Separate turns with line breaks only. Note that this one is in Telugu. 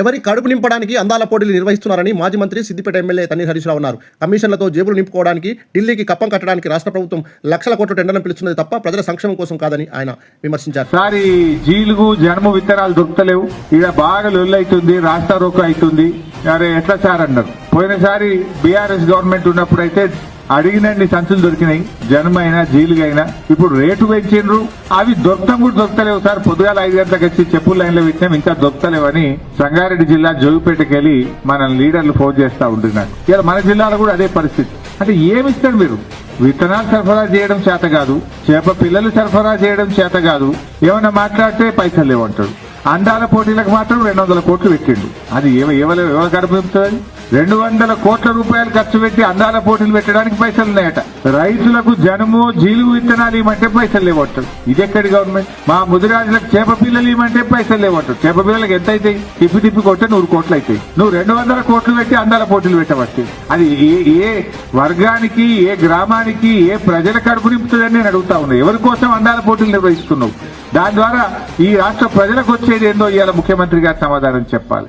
ఎవరి కడుపు నింపడానికి అందాల పోటీలు నిర్వహిస్తున్నారని మాజీ మంత్రి సిద్దిపేట ఎమ్మెల్యే తన్నీర్ హరీష్ ఉన్నారు కమిషన్లతో జేబులు నింపుకోవడానికి ఢిల్లీకి కప్పం కట్టడానికి రాష్ట్ర ప్రభుత్వం లక్షల కోట్ల టెండర్లను పిలుస్తున్నది తప్ప ప్రజల సంక్షేమం కోసం కాదని ఆయన విమర్శించారు.
సారి జీలుగు జన్మ విత్తనాలు దొరుకుతలేవు. ఇక బాగా లొల్లైతుంది రాష్ట్ర రోకో అవుతుంది. అరే ఎట్లా సార్ అన్నారు. పోయినసారి బీఆర్ఎస్ గవర్నమెంట్ ఉన్నప్పుడు అయితే అడిగినన్ని సంచులు దొరికినాయి. జనమైనా అయినా ఇప్పుడు రేటు పెంచిండ్రు. అవి దొరకడం కూడా దొరకలేవు సార్. పొద్దుగాల ఐదు గంటలకు వచ్చి చెప్పుల లైన్లో పెట్టినాం ఇంకా దొరకలేవని సంగారెడ్డి జిల్లా జోగిపేటకి వెళ్ళి మన లీడర్లు ఫోన్ చేస్తా ఉంటున్నారు. ఇలా మన జిల్లాలో కూడా అదే పరిస్థితి. అంటే ఏమిస్తారు మీరు? విత్తనాలు సరఫరా చేయడం చేత కాదు చేప పిల్లలు సరఫరా చేయడం చేత కాదు. ఏమైనా మాట్లాడితే పైసలు లేవంటాడు. అందాల పోటీలకు మాత్రం రెండు వందల కోట్లు పెట్టిండు. అది ఏమ ఎవరు ఎవరు గడపడుతుంది రెండు వందల కోట్ల రూపాయలు ఖర్చు పెట్టి అందాల పోటీలు పెట్టడానికి పైసలు ఉన్నాయట. రైతులకు జనము జీలుగు విత్తనాలు ఇవ్వమంటే పైసలు లేవంటారు ఇది ఎక్కడి గవర్నమెంట్? మా ముదిరాజులకు చేప పిల్లలు ఇవ్వమంటే పైసలు లేవంటారు చేప పిల్లలకు ఎంత అవుతాయి తిప్పి తిప్పి కొట్టే నూరు కోట్లు అవుతాయి నువ్వు రెండు వందల కోట్లు పెట్టి అందాల పోటీలు పెట్టవచ్చు. అది ఏ ఏ వర్గానికి ఏ గ్రామానికి ఏ ప్రజల కడుపు నింపుతుందని నేను అడుగుతా ఉన్నా. ఎవరి కోసం అందాల పోటీలు నిర్వహిస్తున్నావు? దాని ద్వారా ఈ రాష్ట్ర ప్రజలకు వచ్చేది ఏందో ఇవాళ ముఖ్యమంత్రి గారు సమాధానం చెప్పాలి.